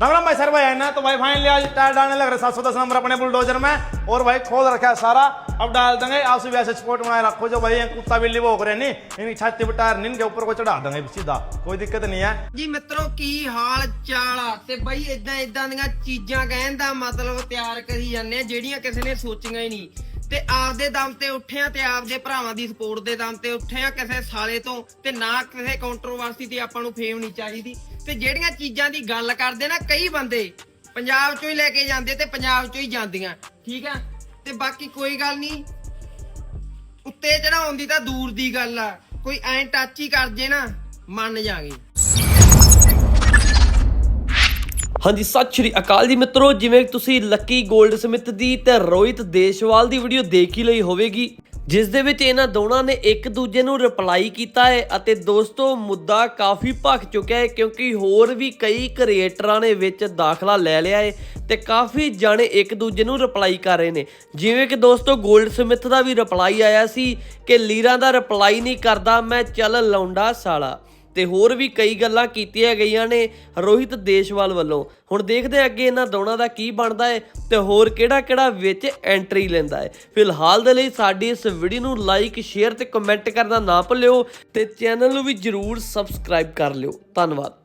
राम भाई सर भाई है ना तो भाई फाइनली आज टायर डालने लग रहे सात सौ दस नंबर अपने बुलडोजर में और भाई खोल रखा है सारा अब डाल देंगे आप भी ऐसे स्पोर्ट बनाए रखो जो भाई ये कुत्ता बिल्ली वो करे नहीं इनकी छाती पर टायर नहीं इनके ऊपर को चढ़ा देंगे सीधा कोई दिक्कत नहीं है ਜੀ ਮਿੱਤਰੋ ਕੀ ਹਾਲ ਚਾਲ ਆ ਤੇ ਬਈ ਇਦਾਂ ਇਦਾਂ ਦੀਆਂ ਚੀਜ਼ਾਂ ਕਹਿਣ ਦਾ ਮਤਲਬ ਤਿਆਰ ਕਰੀ ਜਾਂਦੇ ਆ ਜਿਹੜੀਆਂ ਕਿਸੇ ਨੇ ਸੋਚੀਆਂ ਹੀ ਨਹੀਂ ਤੇ ਆਪਦੇ ਦਮ ਤੇ ਉੱਠਿਆ ਤੇ ਆਪਦੇ ਭਰਾਵਾਂ ਦੀ ਸਪੋਰਟ ਦੇ ਦਮ ਤੇ ਉੱਠਿਆ ਕਿਸੇ ਸਾਲੇ ਤੋਂ ਤੇ ਨਾ ਕਿਸੇ ਕੰਟਰੋਵਰਸੀ ਤੇ ਆਪਾਂ ਨੂੰ ਫੇਮ ਨਹੀਂ ਚਾਹੀਦੀ ਤੇ ਜਿਹੜੀਆਂ ਚੀਜ਼ਾਂ ਦੀ ਗੱਲ ਕਰਦੇ ਨਾ ਕਈ ਬੰਦੇ ਪੰਜਾਬ ਚੋਂ ਹੀ ਲੈ ਕੇ ਜਾਂਦੇ ਤੇ ਪੰਜਾਬ ਚੋਂ ਹੀ ਜਾਂਦੀਆਂ, ਠੀਕ ਆ? ਤੇ ਬਾਕੀ ਕੋਈ ਗੱਲ ਨਹੀਂ, ਉੱਤੇ ਚੜਾਉਣ ਦੀ ਤਾਂ ਦੂਰ ਦੀ ਗੱਲ ਆ, ਕੋਈ ਐਂ ਟੱਚ ਹੀ ਕਰ ਜੇ ਨਾ, ਮੰਨ ਜਾਗੇ। ਹਾਂਜੀ, ਸਤਿ ਸ਼੍ਰੀ ਅਕਾਲ ਜੀ ਮਿੱਤਰੋ, ਜਿਵੇਂ ਤੁਸੀਂ ਲੱਕੀ 골ਡ ਸਮਿਥ ਦੀ ਤੇ ਰੋਹਿਤ ਦੇਸ਼ਵਾਲ ਦੀ ਵੀਡੀਓ ਦੇਖ ਹੀ ਲਈ ਹੋਵੇਗੀ। ਜਿਸ ਦੇ ਵਿੱਚ ਇਹਨਾਂ ਦੋਨਾਂ ਨੇ ਇੱਕ ਦੂਜੇ ਨੂੰ ਰਿਪਲਾਈ ਕੀਤਾ ਹੈ ਅਤੇ ਦੋਸਤੋ ਮੁੱਦਾ ਕਾਫੀ ਭਖ ਚੁੱਕਿਆ ਹੈ ਕਿਉਂਕਿ ਹੋਰ ਵੀ ਕਈ ਕ੍ਰੀਏਟਰਾਂ ਨੇ ਵਿੱਚ ਦਾਖਲਾ ਲੈ ਲਿਆ ਹੈ ਤੇ ਕਾਫੀ ਜਾਣੇ ਇੱਕ ਦੂਜੇ ਨੂੰ ਰਿਪਲਾਈ ਕਰ ਰਹੇ ਨੇ। ਜਿਵੇਂ ਕਿ ਦੋਸਤੋ ਗੋਲਡ ਸਮਿਥ ਦਾ ਵੀ ਰਿਪਲਾਈ ਆਇਆ ਸੀ ਕਿ ਲੀਰਾਂ ਦਾ ਰਿਪਲਾਈ ਨਹੀਂ ਕਰਦਾ, ਮੈਂ ਚੱਲ ਲੌਂਡਾ ਸਾਲਾ। ਤੇ ਹੋਰ ਵੀ ਕਈ ਗੱਲਾਂ ਕੀਤੀਆਂ ਗਈਆਂ ਨੇ ਰੋਹਿਤ ਦੇਸ਼ਵਾਲ ਵੱਲੋਂ। ਹੁਣ ਦੇਖਦੇ ਹਾਂ ਅੱਗੇ ਇਹਨਾਂ ਦੋਨਾਂ ਦਾ ਕੀ ਬਣਦਾ ਹੈ ਤੇ ਹੋਰ ਕਿਹੜਾ ਕਿਹੜਾ ਵਿੱਚ ਐਂਟਰੀ ਲੈਂਦਾ ਹੈ। ਫਿਲਹਾਲ ਦੇ ਲਈ ਸਾਡੀ ਇਸ ਵੀਡੀਓ ਨੂੰ ਲਾਈਕ ਸ਼ੇਅਰ ਤੇ ਕਮੈਂਟ ਕਰਨਾ ਨਾ ਭੁੱਲਿਓ ਤੇ ਚੈਨਲ ਨੂੰ ਵੀ ਜਰੂਰ ਸਬਸਕ੍ਰਾਈਬ ਕਰ ਲਿਓ। ਧੰਨਵਾਦ।